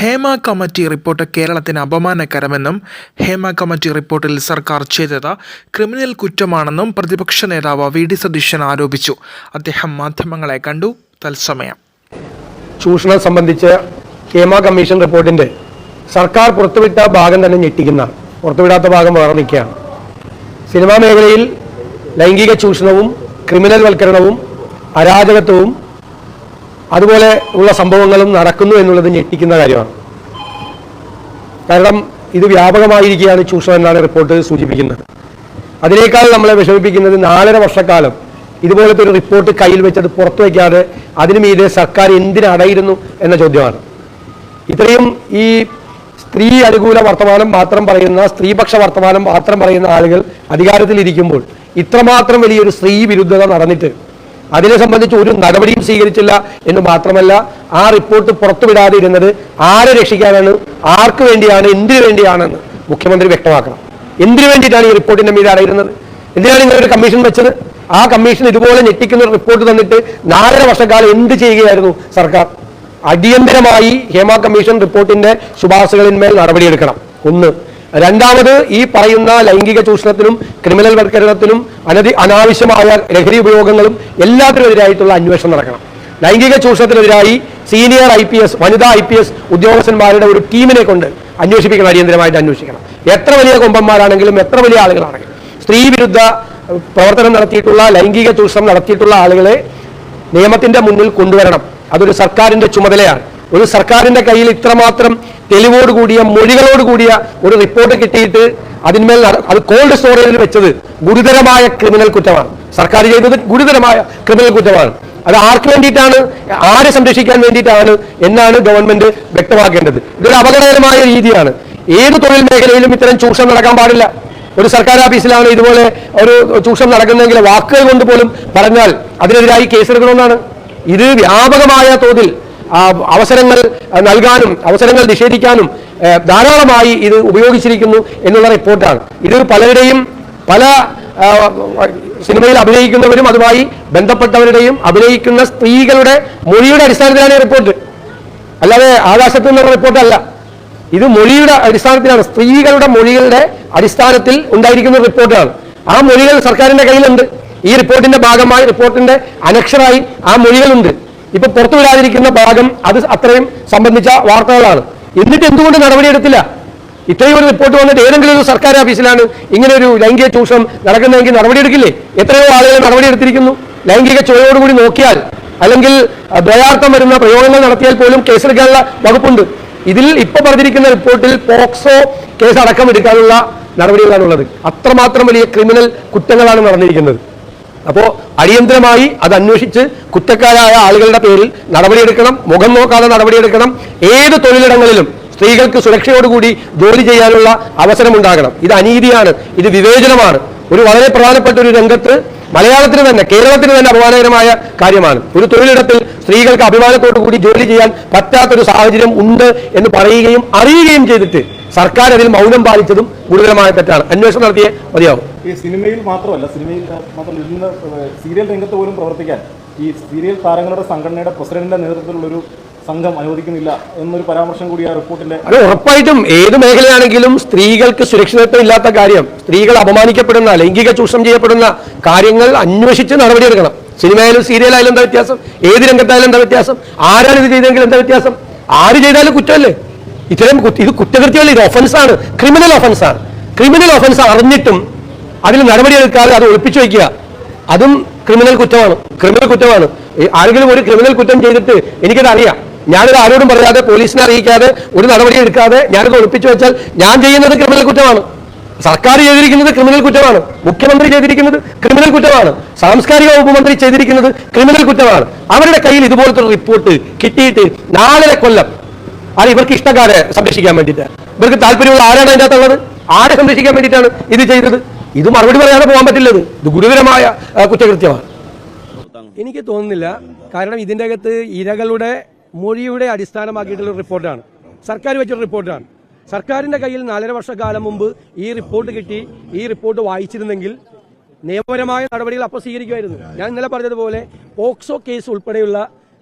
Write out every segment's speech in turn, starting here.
Hema committee report കേരളത്തിന് അപമാനകരമെന്നും Hema committee റിപ്പോർട്ടിൽ സർക്കാർ ചെയ്തത് ക്രിമിനൽ കുറ്റമാണെന്നും പ്രതിപക്ഷ നേതാവ് വി ഡി സതീശൻ ആരോപിച്ചു. അദ്ദേഹം മാധ്യമങ്ങളെ കണ്ടു. തത്സമയം. ചൂഷണം സംബന്ധിച്ച് ഹേമ കമ്മീഷൻ റിപ്പോർട്ടിന്റെ സർക്കാർ പുറത്തുവിട്ട ഭാഗം തന്നെ ഞെട്ടിക്കുന്ന പുറത്തുവിടാത്ത ഭാഗം വേറെ നിൽക്കുകയാണ് സിനിമാ മേഖലയിൽ ലൈംഗിക ചൂഷണവും ക്രിമിനൽ വൽക്കരണവും അരാജകത്വവും അതുപോലെ ഉള്ള സംഭവങ്ങളും നടക്കുന്നു എന്നുള്ളത് ഞെട്ടിക്കുന്ന കാര്യമാണ്. കാരണം ഇത് വ്യാപകമായിരിക്കുകയാണ് ചൂഷണം എന്നാണ് റിപ്പോർട്ട് സൂചിപ്പിക്കുന്നത്. അതിനേക്കാൾ നമ്മളെ വിഷമിപ്പിക്കുന്നത് നാലര വർഷക്കാലം ഇതുപോലത്തെ ഒരു റിപ്പോർട്ട് കയ്യിൽ വെച്ചത് പുറത്തു വയ്ക്കാതെ അതിനു മീതെ സർക്കാർ എന്തിനടയിരുന്നു എന്ന ചോദ്യമാണ്. ഇത്രയും ഈ സ്ത്രീ അനുകൂല വർത്തമാനം മാത്രം പറയുന്ന സ്ത്രീപക്ഷ വർത്തമാനം മാത്രം പറയുന്ന ആളുകൾ അധികാരത്തിലിരിക്കുമ്പോൾ ഇത്രമാത്രം വലിയൊരു സ്ത്രീ വിരുദ്ധത നടന്നിട്ട് അതിനെ സംബന്ധിച്ച് ഒരു നടപടിയും സ്വീകരിച്ചില്ല എന്ന് മാത്രമല്ല ആ റിപ്പോർട്ട് പുറത്തുവിടാതെ ഇരുന്നത് ആരെ രക്ഷിക്കാനാണ് ആർക്ക് വേണ്ടിയാണ് എന്തിനു വേണ്ടിയാണെന്ന് മുഖ്യമന്ത്രി വ്യക്തമാക്കണം. എന്തിനു വേണ്ടിയിട്ടാണ് ഈ റിപ്പോർട്ടിന്റെ മീതെ അടയിരുന്നത്? എന്തിനാണ് ഇങ്ങനെ ഒരു കമ്മീഷൻ വെച്ചത്? ആ കമ്മീഷൻ ഇതുപോലെ ഞെട്ടിക്കുന്ന റിപ്പോർട്ട് തന്നിട്ട് നാലര വർഷക്കാലം എന്ത് ചെയ്യുകയായിരുന്നു സർക്കാർ? അടിയന്തരമായി ഹേമ കമ്മീഷൻ റിപ്പോർട്ടിന്റെ ശുപാർശകളിന്മേൽ നടപടിയെടുക്കണം. ഒന്ന് രണ്ടാമത് ഈ പറയുന്ന ലൈംഗിക ചൂഷണത്തിനും ക്രിമിനൽ വൽക്കരണത്തിനും അനധി അനാവശ്യമായ ലഹരി ഉപയോഗങ്ങളും എല്ലാത്തിനുമെതിരായിട്ടുള്ള അന്വേഷണം നടക്കണം. ലൈംഗിക ചൂഷണത്തിനെതിരായി സീനിയർ ഐ പി എസ് വനിതാ ഐ പി എസ് ഉദ്യോഗസ്ഥന്മാരുടെ ഒരു ടീമിനെ കൊണ്ട് അന്വേഷിപ്പിക്കണം അടിയന്തരമായിട്ട് അന്വേഷിക്കണം. എത്ര വലിയ കൊമ്പന്മാരാണെങ്കിലും എത്ര വലിയ ആളുകളാണെങ്കിലും. സ്ത്രീ വിരുദ്ധ പ്രവർത്തനം നടത്തിയിട്ടുള്ള ലൈംഗിക ചൂഷണം നടത്തിയിട്ടുള്ള ആളുകളെ നിയമത്തിന്റെ മുന്നിൽ കൊണ്ടുവരണം. അതൊരു സർക്കാരിന്റെ ചുമതലയാണ്. ഒരു സർക്കാരിന്റെ കയ്യിൽ ഇത്രമാത്രം തെളിവോട് കൂടിയ മൊഴികളോട് കൂടിയ ഒരു റിപ്പോർട്ട് കിട്ടിയിട്ട് അതിന്മേൽ അത് കോൾഡ് സ്റ്റോറേജിൽ വെച്ചത് ഗുരുതരമായ ക്രിമിനൽ കുറ്റമാണ്. സർക്കാർ ചെയ്തത് ഗുരുതരമായ ക്രിമിനൽ കുറ്റമാണ്. അത് ആർക്ക് വേണ്ടിയിട്ടാണ് ആരെ സംരക്ഷിക്കാൻ വേണ്ടിയിട്ടാണ് എന്നാണ് ഗവൺമെന്റ് വ്യക്തമാക്കേണ്ടത്. ഇതൊരു അപകടകരമായ രീതിയാണ്. ഏത് തൊഴിൽ മേഖലയിലും ഇത്തരം ചൂഷണം നടക്കാൻ പാടില്ല. ഒരു സർക്കാർ ഓഫീസിലാണ് ഇതുപോലെ ഒരു ചൂഷണം നടക്കുന്നതെങ്കിൽ വാക്കുകൾ കൊണ്ട് പോലും പറഞ്ഞാൽ അതിനെതിരായി കേസെടുക്കണമെന്നാണ്. ഇത് വ്യാപകമായ തോതിൽ അവസരങ്ങൾ നൽകാനും അവസരങ്ങൾ നിഷേധിക്കാനും ധാരാളമായി ഇത് ഉപയോഗിച്ചിരിക്കുന്നു എന്നുള്ള റിപ്പോർട്ടാണ്. ഇത് പലരുടെയും പല സിനിമയിൽ അഭിനയിക്കുന്നവരും അതുമായി ബന്ധപ്പെട്ടവരുടെയും അഭിനയിക്കുന്ന സ്ത്രീകളുടെ മൊഴിയുടെ അടിസ്ഥാനത്തിലാണ് റിപ്പോർട്ട്. അല്ലാതെ ആകാശത്തു നിന്നുള്ള റിപ്പോർട്ടല്ല. ഇത് മൊഴിയുടെ അടിസ്ഥാനത്തിലാണ്. സ്ത്രീകളുടെ മൊഴികളുടെ അടിസ്ഥാനത്തിൽ ഉണ്ടായിരിക്കുന്ന റിപ്പോർട്ടാണ്. ആ മൊഴികൾ സർക്കാരിന്റെ കയ്യിലുണ്ട്. ഈ റിപ്പോർട്ടിന്റെ ഭാഗമായി റിപ്പോർട്ടിന്റെ അനക്ഷരായി ആ മൊഴികളുണ്ട്. ഇപ്പൊ പുറത്തു വരാതിരിക്കുന്ന ഭാഗം അത് അത്രയും സംബന്ധിച്ച വാർത്തകളാണ്. എന്നിട്ട് എന്തുകൊണ്ട് നടപടിയെടുത്തില്ല? ഇത്രയും ഒരു റിപ്പോർട്ട് വന്നിട്ട് ഏതെങ്കിലും ഒരു സർക്കാർ ഓഫീസിലാണ് ഇങ്ങനെ ഒരു ലൈംഗിക ചൂഷണം നടക്കുന്നതെങ്കിൽ നടപടിയെടുക്കില്ലേ? എത്രയോ ആളുകൾ നടപടിയെടുത്തിരിക്കുന്നു. ലൈംഗിക ചുവയോടുകൂടി നോക്കിയാൽ അല്ലെങ്കിൽ ദയാർത്ഥം വരുന്ന പ്രയോഗങ്ങൾ നടത്തിയാൽ പോലും കേസെടുക്കാനുള്ള വകുപ്പുണ്ട്. ഇതിൽ ഇപ്പൊ പറഞ്ഞിരിക്കുന്ന റിപ്പോർട്ടിൽ പോക്സോ കേസ് അടക്കം എടുക്കാനുള്ള നടപടികളാണുള്ളത്. അത്രമാത്രം വലിയ ക്രിമിനൽ കുറ്റങ്ങളാണ് നടന്നിരിക്കുന്നത്. അപ്പോൾ അടിയന്തരമായി അത് അന്വേഷിച്ച് കുറ്റക്കാരായ ആളുകളുടെ പേരിൽ നടപടിയെടുക്കണം മുഖം നോക്കാതെ നടപടിയെടുക്കണം ഏത് തൊഴിലിടങ്ങളിലും സ്ത്രീകൾക്ക് സുരക്ഷയോടുകൂടി ജോലി ചെയ്യാനുള്ള അവസരം ഉണ്ടാകണം ഇത് അനീതിയാണ് ഇത് വിവേചനമാണ്. ഒരു വളരെ പ്രധാനപ്പെട്ട ഒരു രംഗത്ത് മലയാളത്തിന് തന്നെ കേരളത്തിന് തന്നെ അപമാനകരമായ കാര്യമാണ്. ഒരു തൊഴിലിടത്തിൽ സ്ത്രീകൾക്ക് അഭിമാനത്തോടു കൂടി ജോലി ചെയ്യാൻ പറ്റാത്തൊരു സാഹചര്യം ഉണ്ട് എന്ന് പറയുകയും അറിയുകയും ചെയ്തിട്ട് സർക്കാർ അതിൽ മൗനം പാലിച്ചതും ഗുരുതരമായ തെറ്റാണ്. അന്വേഷണം നടത്തിയേ മതിയാവും. ഈ സിനിമയിൽ മാത്രമല്ല സിനിമയിൽ മാത്രമല്ല ഇന്ന് സീരിയൽ രംഗത്ത് പോലും പ്രവർത്തിക്കാൻ ഈ സീരിയൽ താരങ്ങളുടെ സംഘടനയുടെ പ്രസിഡന്റിന്റെ നേതൃത്വത്തിലുള്ള ഒരു സംഘം അനുവദിക്കുന്നില്ല എന്നൊരു പരാമർശം കൂടി ആ റിപ്പോർട്ടിന്റെ അത് ഉറപ്പായിട്ടും ഏത് മേഖലയാണെങ്കിലും സ്ത്രീകൾക്ക് സുരക്ഷിതത്വം ഇല്ലാത്ത കാര്യം സ്ത്രീകൾ അപമാനിക്കപ്പെടുന്ന ലൈംഗിക ചൂഷണം ചെയ്യപ്പെടുന്ന കാര്യങ്ങൾ അന്വേഷിച്ച് നടപടിയെടുക്കണം. സിനിമയിലും സീരിയലായാലും എന്താ വ്യത്യാസം? ഏത് രംഗത്തായാലും എന്താ വ്യത്യാസം? ആരാണ് ഇത് ചെയ്തെങ്കിൽ എന്താ വ്യത്യാസം? ആര് ചെയ്താലും കുറ്റമല്ലേ? ഇത്തരം ഇത് കുറ്റകൃത്യമല്ല ഇത് ഒഫൻസാണ് ക്രിമിനൽ ഒഫൻസാണ് ക്രിമിനൽ ഒഫൻസ് അറിഞ്ഞിട്ടും അതിൽ നടപടിയെടുക്കാതെ അത് ഒളിപ്പിച്ചു വയ്ക്കുക. അതും ക്രിമിനൽ കുറ്റമാണ്. ക്രിമിനൽ കുറ്റമാണ്. ആരെങ്കിലും ഒരു ക്രിമിനൽ കുറ്റം ചെയ്തിട്ട് എനിക്കത് അറിയാം. ഞാനത് ആരോടും പറയാതെ പോലീസിനെ അറിയിക്കാതെ ഒരു നടപടി എടുക്കാതെ ഞാനത് ഒളിപ്പിച്ചു വെച്ചാൽ ഞാൻ ചെയ്യുന്നത് ക്രിമിനൽ കുറ്റമാണ്. സർക്കാർ ചെയ്തിരിക്കുന്നത് ക്രിമിനൽ കുറ്റമാണ്. മുഖ്യമന്ത്രി ചെയ്തിരിക്കുന്നത് ക്രിമിനൽ കുറ്റമാണ്. സാംസ്കാരിക വകുപ്പ് മന്ത്രി ചെയ്തിരിക്കുന്നത് ക്രിമിനൽ കുറ്റമാണ്. അവരുടെ കയ്യിൽ ഇതുപോലത്തെ റിപ്പോർട്ട് കിട്ടിയിട്ട് നാലര കൊല്ലം അത് ഇവർക്ക് ഇഷ്ടക്കാരെ സംരക്ഷിക്കാൻ വേണ്ടിയിട്ട്. ഇവർക്ക് താല്പര്യമുള്ള ആരാണ് അതിന്റെ അകത്തുള്ളത്? ആരെ സംരക്ഷിക്കാൻ വേണ്ടിയിട്ടാണ് ഇത് ചെയ്തത്? ഇത് മറുപടി പറയാതെ പോകാൻ പറ്റില്ലത്. ഇത് ഗുരുതരമായ കുറ്റകൃത്യമാണ്. എനിക്ക് തോന്നുന്നില്ല. കാരണം ഇതിന്റെ അകത്ത് ഇരകളുടെ മൊഴിയുടെ അടിസ്ഥാനമാക്കിയിട്ടുള്ള റിപ്പോർട്ടാണ്. സർക്കാർ വെച്ചൊരു റിപ്പോർട്ടാണ്. സർക്കാരിന്റെ കയ്യിൽ നാലര വർഷക്കാലം മുമ്പ് ഈ റിപ്പോർട്ട് കിട്ടി. ഈ റിപ്പോർട്ട് വായിച്ചിരുന്നെങ്കിൽ നിയമപരമായ നടപടികൾ അപ്പോൾ സ്വീകരിക്കുമായിരുന്നു. ഞാൻ ഇന്നലെ പറഞ്ഞതുപോലെ പോക്സോ കേസ് ഉൾപ്പെടെയുള്ള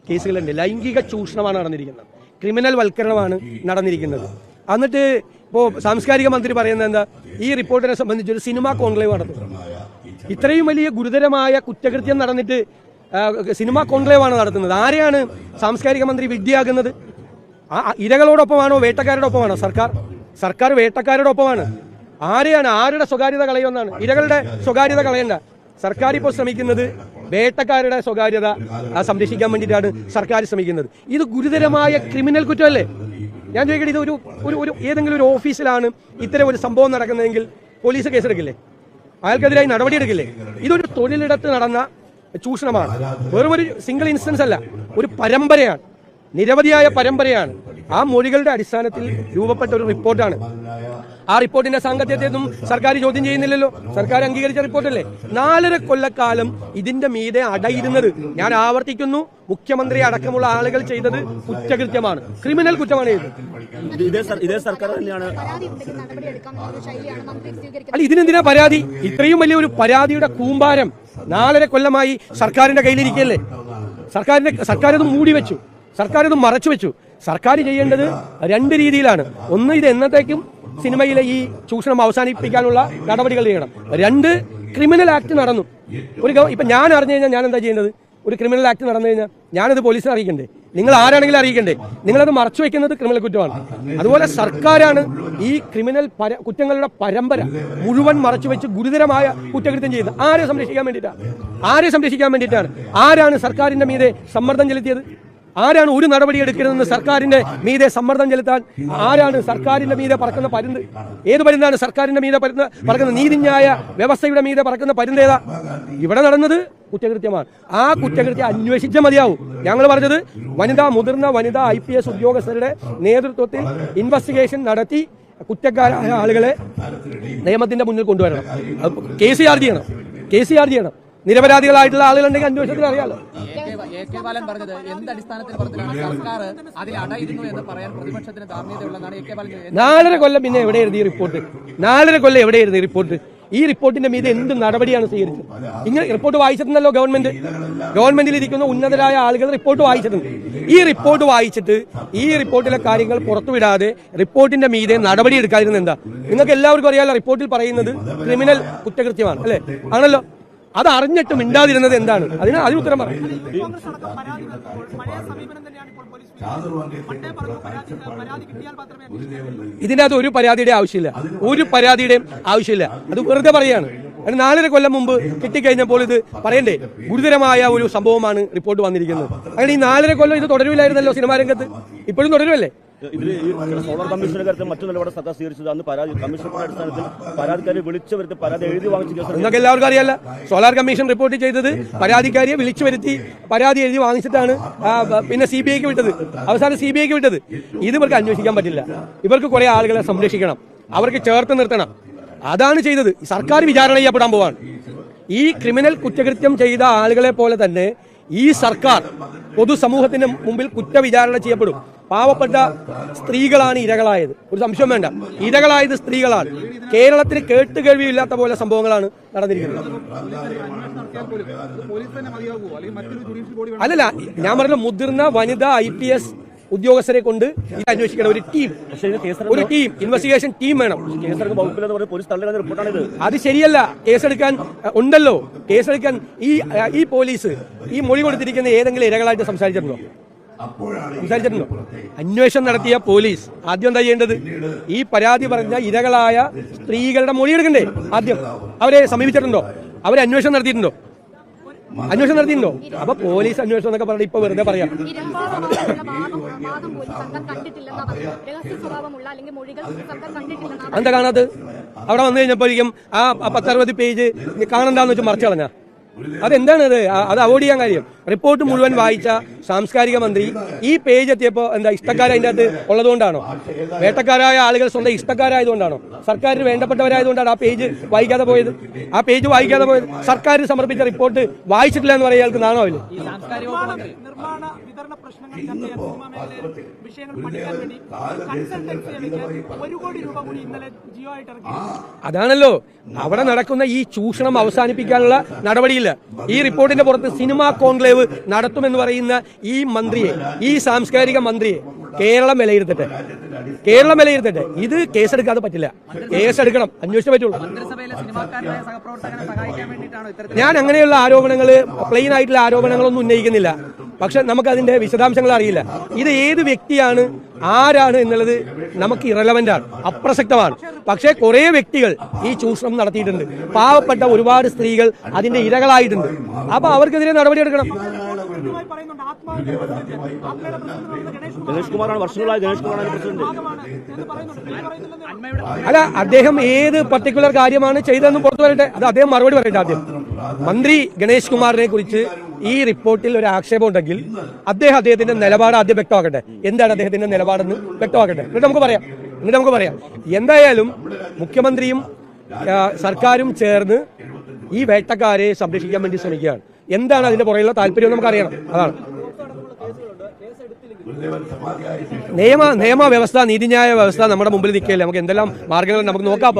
കേസുകളുണ്ട്. ലൈംഗിക ചൂഷണമാണ് നടന്നിരിക്കുന്നത്. ക്രിമിനൽ വൽക്കരണമാണ് നടന്നിരിക്കുന്നത്. എന്നിട്ട് ഇപ്പോൾ സാംസ്കാരിക മന്ത്രി പറയുന്നത് എന്താ? ഈ റിപ്പോർട്ടിനെ സംബന്ധിച്ച് ഒരു സിനിമാ കോൺക്ലേവ് നടത്തും ഇത്രയും വലിയ ഗുരുതരമായ കുറ്റകൃത്യം നടന്നിട്ട് സിനിമാ കോൺക്ലേവാണ് നടത്തുന്നത്. ആരെയാണ് സാംസ്കാരിക മന്ത്രി വിദ്യയാകുന്നത് ഇരകളോടൊപ്പമാണോ വേട്ടക്കാരോടൊപ്പമാണോ സർക്കാർ? സർക്കാർ വേട്ടക്കാരോടൊപ്പമാണ്. ആരെയാണ്? ആരുടെ സ്വകാര്യത കളയുമെന്നാണ്. ഇരകളുടെ സ്വകാര്യത കളയണ്ട. സർക്കാർ ഇപ്പോൾ ശ്രമിക്കുന്നത് വേട്ടക്കാരുടെ സ്വകാര്യത സംരക്ഷിക്കാൻ വേണ്ടിയിട്ടാണ് സർക്കാർ ശ്രമിക്കുന്നത്. ഇത് ഗുരുതരമായ ക്രിമിനൽ കുറ്റമല്ലേ? ഞാൻ ചോദിക്കട്ടെ ഇത് ഒരു ഒരു ഏതെങ്കിലും ഒരു ഓഫീസിലാണ് ഇത്തരം ഒരു സംഭവം നടക്കുന്നതെങ്കിൽ പോലീസ് കേസെടുക്കില്ലേ? അയാൾക്കെതിരായി നടപടിയെടുക്കില്ലേ? ഇതൊരു തൊഴിലിടത്ത് നടന്ന ചൂഷണമാണ്. വെറും ഒരു സിംഗിൾ ഇൻസ്റ്റൻസ് അല്ല ഒരു പരമ്പരയാണ്. നിരവധിയായ പരമ്പരയാണ്. ആ മൊഴികളുടെ അടിസ്ഥാനത്തിൽ രൂപപ്പെട്ട ഒരു റിപ്പോർട്ടാണ്. ആ റിപ്പോർട്ടിന്റെ സാങ്കത്യത്തെയൊന്നും സർക്കാർ ചോദ്യം ചെയ്യുന്നില്ലല്ലോ. സർക്കാർ അംഗീകരിച്ച റിപ്പോർട്ടല്ലേ? നാലര കൊല്ലക്കാലം ഇതിന്റെ മീതെ അടയിരുന്നത് ഞാൻ ആവർത്തിക്കുന്നു. മുഖ്യമന്ത്രി അടക്കമുള്ള ആളുകൾ ചെയ്തത് കുറ്റകൃത്യമാണ്. ക്രിമിനൽ കുറ്റമാണ് അല്ല ഇതിനെന്തിനാ പരാതി? ഇത്രയും വലിയ ഒരു പരാതിയുടെ കൂമ്പാരം നാലര കൊല്ലമായി സർക്കാരിന്റെ കയ്യിലിരിക്കല്ലേ സർക്കാരിന്റെ സർക്കാർ അത് മൂടി വെച്ചു. സർക്കാർ അത് മറച്ചു വെച്ചു. സർക്കാർ ചെയ്യേണ്ടത് രണ്ട് രീതിയിലാണ്. ഒന്ന് ഇത് എന്നത്തേക്കും സിനിമയിലെ ഈ ചൂഷണം അവസാനിപ്പിക്കാനുള്ള നടപടികൾ ചെയ്യണം. രണ്ട് ക്രിമിനൽ ആക്ട് നടന്നു. ഒരു ഇപ്പം ഞാൻ അറിഞ്ഞു കഴിഞ്ഞാൽ ഞാൻ എന്താ ചെയ്യേണ്ടത്? ഒരു ക്രിമിനൽ ആക്ട് നടന്നു കഴിഞ്ഞാൽ ഞാനത് പോലീസിനെ അറിയിക്കണ്ടേ? നിങ്ങൾ ആരാണെങ്കിലും അറിയിക്കണ്ടേ? നിങ്ങളത് മറച്ചു വെക്കുന്നത് ക്രിമിനൽ കുറ്റമാണ്. അതുപോലെ സർക്കാരാണ് ഈ ക്രിമിനൽ കുറ്റങ്ങളുടെ പരമ്പര മുഴുവൻ മറച്ചു വെച്ച് ഗുരുതരമായ കുറ്റകൃത്യം ചെയ്യുന്നത് ആരെ സംരക്ഷിക്കാൻ വേണ്ടിയിട്ടാണ്? ആരെ സംരക്ഷിക്കാൻ വേണ്ടിയിട്ടാണ്? ആരാണ് സർക്കാരിന്റെ മീതെ സമ്മർദ്ദം ചെലുത്തിയത്? ആരാണ് ഒരു നടപടി എടുക്കരുതെന്ന് സർക്കാരിന്റെ മീതെ സമ്മർദ്ദം ചെലുത്താൻ ആരാണ് സർക്കാരിന്റെ മീതെ പറക്കുന്ന പരുന്ത്? ഏത് പരുന്താണ് സർക്കാരിന്റെ മീതെ പരുന്ന പറക്കുന്ന നീതിന്യായ വ്യവസ്ഥയുടെ മീതെ പറക്കുന്ന പരുന്തേതാ ഇവിടെ നടന്നത് കുറ്റകൃത്യമാണ്. ആ കുറ്റകൃത്യം അന്വേഷിച്ച മതിയാവും. ഞങ്ങൾ പറഞ്ഞത് വനിതാ മുതിർന്ന വനിതാ ഐ പി എസ് ഉദ്യോഗസ്ഥരുടെ നേതൃത്വത്തിൽ ഇൻവെസ്റ്റിഗേഷൻ നടത്തി കുറ്റക്കാരായ ആളുകളെ നിയമത്തിന്റെ മുന്നിൽ കൊണ്ടുവരണം. കേസ് ചാർജ് ചെയ്യണം കേസ് ചാർജ് ചെയ്യണം നിരപരാധികളായിട്ടുള്ള ആളുകളുണ്ടെങ്കിൽ അന്വേഷണത്തിൽ അറിയാലോ. നാലര കൊല്ലം പിന്നെ എവിടെയായിരുന്നു ഈ റിപ്പോർട്ട്? നാലര കൊല്ലം എവിടെ ഈ റിപ്പോർട്ട്? ഈ റിപ്പോർട്ടിന്റെ മീതെ എന്ത് നടപടിയാണ് സ്വീകരിച്ചത്? ഇങ്ങനെ റിപ്പോർട്ട് വായിച്ചിട്ടുണ്ടല്ലോ ഗവൺമെന്റ്. ഗവൺമെന്റിൽ ഇരിക്കുന്ന ഉന്നതരായ ആളുകൾ റിപ്പോർട്ട് വായിച്ചിട്ടുണ്ട്. ഈ റിപ്പോർട്ട് വായിച്ചിട്ട് ഈ റിപ്പോർട്ടിലെ കാര്യങ്ങൾ പുറത്തുവിടാതെ റിപ്പോർട്ടിന്റെ മീതെ നടപടി എടുക്കാതിരുന്ന എന്താ? നിങ്ങൾക്ക് എല്ലാവർക്കും അറിയാലോ റിപ്പോർട്ടിൽ പറയുന്നത് ക്രിമിനൽ കുറ്റകൃത്യമാണ് അല്ലെ? ആണല്ലോ? അത് അറിഞ്ഞിട്ട് മിണ്ടാതിരുന്നത് എന്താണ്? അതിന് അതിന് ഉത്തരം പറയും. ഇതിന്റെ അകത്ത് ഒരു പരാതിയുടെ ആവശ്യമില്ല. ഒരു പരാതിയുടെയും ആവശ്യമില്ല. അത് വെറുതെ പറയാണ്. അതിന് നാലര കൊല്ലം മുമ്പ് കിട്ടിക്കഴിഞ്ഞപ്പോൾ ഇത് പറയണ്ടേ ഗുരുതരമായ ഒരു സംഭവമാണ് റിപ്പോർട്ട് വന്നിരിക്കുന്നത്. അങ്ങനെ ഈ നാലര കൊല്ലം ഇത് തുടരുമില്ലായിരുന്നല്ലോ സിനിമാ രംഗത്ത്? ഇപ്പോഴും തുടരുമല്ലേ? ഇതിൽ ഈ സോളാർ കമ്മീഷന്റെ കാര്യത്തിൽ മറ്റു നിലപാട് സർക്കാർ സ്വീകരിച്ചത് അന്ന് പരാതി കമ്മീഷണറുടെ അടിസ്ഥാനത്തിൽ പരാതിക്കാരെ വിളിച്ചു വരുത്തി പരാതി എഴുതി വാങ്ങിച്ച നിങ്ങൾക്ക് എല്ലാവർക്കും അറിയാല്ല സോളാർ കമ്മീഷൻ റിപ്പോർട്ട് ചെയ്തത് പരാതിക്കാരിയെ വിളിച്ചു വരുത്തി പരാതി എഴുതി വാങ്ങിച്ചിട്ടാണ് പിന്നെ സി ബി ഐക്ക് വിട്ടത്. അവസാനം സി ബി ഐക്ക് വിട്ടത്. ഇത് ഇവർക്ക് അന്വേഷിക്കാൻ പറ്റില്ല. ഇവർക്ക് കുറെ ആളുകളെ സംരക്ഷിക്കണം. അവർക്ക് ചേർത്ത് നിർത്തണം. അതാണ് ചെയ്തത്. സർക്കാർ വിചാരണ ചെയ്യപ്പെടാൻ പോവാണ്. ഈ ക്രിമിനൽ കുറ്റകൃത്യം ചെയ്ത ആളുകളെ പോലെ തന്നെ ഈ സർക്കാർ പൊതുസമൂഹത്തിന് മുമ്പിൽ കുറ്റവിചാരണ ചെയ്യപ്പെടും. പാവപ്പെട്ട സ്ത്രീകളാണ് ഇരകളായത്. ഒരു സംശയം വേണ്ട. ഇരകളായത് സ്ത്രീകളാണ്. കേരളത്തിന് കേട്ടുകേൾവിയില്ലാത്ത പോലെ സംഭവങ്ങളാണ് നടന്നിരിക്കുന്നത്. അല്ലല്ല ഞാൻ പറഞ്ഞ മുതിർന്ന വനിതാ ഐ പി എസ് ഉദ്യോഗസ്ഥരെ കൊണ്ട് ഇത് അന്വേഷിക്കണം. ഒരു ടീം. ഒരു ടീം ഇൻവെസ്റ്റിഗേഷൻ ടീം വേണം. അത് ശരിയല്ല. കേസെടുക്കാൻ ഉണ്ടല്ലോ. കേസെടുക്കാൻ ഈ ഈ പോലീസ് ഈ മൊഴി കൊടുത്തിരിക്കുന്ന ഏതെങ്കിലും ഇരകളായിട്ട് സംസാരിച്ചിട്ടുണ്ടോ? സംസാരിച്ചിട്ടുണ്ടോ? അന്വേഷണം നടത്തിയ പോലീസ്. ആദ്യം എന്താ ചെയ്യേണ്ടത്? ഈ പരാതി പറഞ്ഞ ഇരകളായ സ്ത്രീകളുടെ മൊഴി എടുക്കണ്ടേ? ആദ്യം അവരെ സമീപിച്ചിട്ടുണ്ടോ? അവരെ അന്വേഷണം നടത്തിയിട്ടുണ്ടോ? അന്വേഷണം നടത്തിയിട്ടുണ്ടോ? അപ്പൊ പോലീസ് അന്വേഷണം എന്നൊക്കെ പറഞ്ഞിട്ട് ഇപ്പൊ വെറുതെ പറയാം. എന്താ കാണാത് അവിടെ വന്നു കഴിഞ്ഞപ്പോഴേക്കും ആ പത്തറുപത് പേജ് കാണണ്ടെന്ന് വെച്ച് മറിച്ചു കളഞ്ഞ? അതെന്താണ് അത് അത് അവോയ്ഡ് ചെയ്യാൻ കാര്യം. റിപ്പോർട്ട് മുഴുവൻ വായിച്ച സാംസ്കാരിക മന്ത്രി ഈ പേജ് എത്തിയപ്പോൾ എന്താ ഇഷ്ടക്കാർ അതിന്റെ അകത്ത് ഉള്ളതുകൊണ്ടാണോ? വേട്ടക്കാരായ ആളുകൾ സ്വന്തം ഇഷ്ടക്കാരായതുകൊണ്ടാണോ? സർക്കാരിന് വേണ്ടപ്പെട്ടവരായതുകൊണ്ടാണ് ആ പേജ് വായിക്കാതെ പോയത്? ആ പേജ് വായിക്കാതെ പോയത്? സർക്കാരിന് സമർപ്പിച്ച റിപ്പോർട്ട് വായിച്ചിട്ടില്ല എന്ന് പറയാൻ നാണോ ജിയോ അതാണല്ലോ. അവിടെ നടക്കുന്ന ഈ ചൂഷണം അവസാനിപ്പിക്കാനുള്ള നടപടിയില്ല. ഈ റിപ്പോർട്ടിന്റെ പുറത്ത് സിനിമാ കോൺക്ലേവ് നടത്തുമെന്ന് പറയുന്ന ഈ മന്ത്രിയെ ഈ സാംസ്കാരിക മന്ത്രിയെ കേരളം വിലയിരുത്തട്ടെ. കേരളം വിലയിരുത്തട്ടെ. ഇത് കേസെടുക്കാതെ പറ്റില്ല. കേസെടുക്കണം. അന്വേഷിച്ചേ പറ്റുള്ളൂ. ഞാൻ അങ്ങനെയുള്ള ആരോപണങ്ങൾ പ്ലെയിൻ ആയിട്ടുള്ള ആരോപണങ്ങളൊന്നും ഉന്നയിക്കുന്നില്ല. പക്ഷെ നമുക്ക് അതിന്റെ വിശദാംശങ്ങൾ അറിയില്ല. ഇത് ഏത് വ്യക്തിയാണ് ആരാണ് എന്നുള്ളത് നമുക്ക് ഇറലവന്റ് ആണ്. അപ്രസക്തമാണ്. പക്ഷേ കുറെ വ്യക്തികൾ ഈ ചൂഷണം നടത്തിയിട്ടുണ്ട്. പാവപ്പെട്ട ഒരുപാട് സ്ത്രീകൾ അതിന്റെ ഇരകളായിട്ടുണ്ട്. അപ്പൊ അവർക്കെതിരെ നടപടിയെടുക്കണം. ഗണേഷ് കുമാറാണ് വർഷങ്ങളായി ഗണേഷ് കുമാറാണ് പ്രസിഡന്റ്. അല്ല അദ്ദേഹം ഏത് പർട്ടിക്കുലർ കാര്യമാണ് ചെയ്തതെന്ന് പുറത്തു വരട്ടെ. അത് അദ്ദേഹം മറുപടി പറയട്ടെ ആദ്യം. മന്ത്രി ഗണേഷ് കുമാറിനെ കുറിച്ച് ഈ റിപ്പോർട്ടിൽ ഒരു ആക്ഷേപം ഉണ്ടെങ്കിൽ അദ്ദേഹം അദ്ദേഹത്തിന്റെ നിലപാട് ആദ്യം വ്യക്തമാക്കട്ടെ. എന്താണ് അദ്ദേഹത്തിന്റെ നിലപാടെന്ന് വ്യക്തമാക്കട്ടെ. എന്നിട്ട് നമുക്ക് പറയാം. എന്നിട്ട് നമുക്ക് പറയാം. എന്തായാലും മുഖ്യമന്ത്രിയും സർക്കാരും ചേർന്ന് ഈ വേട്ടക്കാരെ സംരക്ഷിക്കാൻ വേണ്ടി ശ്രമിക്കുകയാണ്. എന്താണ് അതിന്റെ പുറകിലുള്ള താല്പര്യം നമുക്ക് അറിയണം അതാണ്. നിയമ നിയമ വ്യവസ്ഥ നീതിന്യായ വ്യവസ്ഥ നമ്മുടെ മുമ്പിൽ നിൽക്കുകയല്ലേ? നമുക്ക് എന്തെല്ലാം മാർഗങ്ങൾ നമുക്ക് നോക്കാം.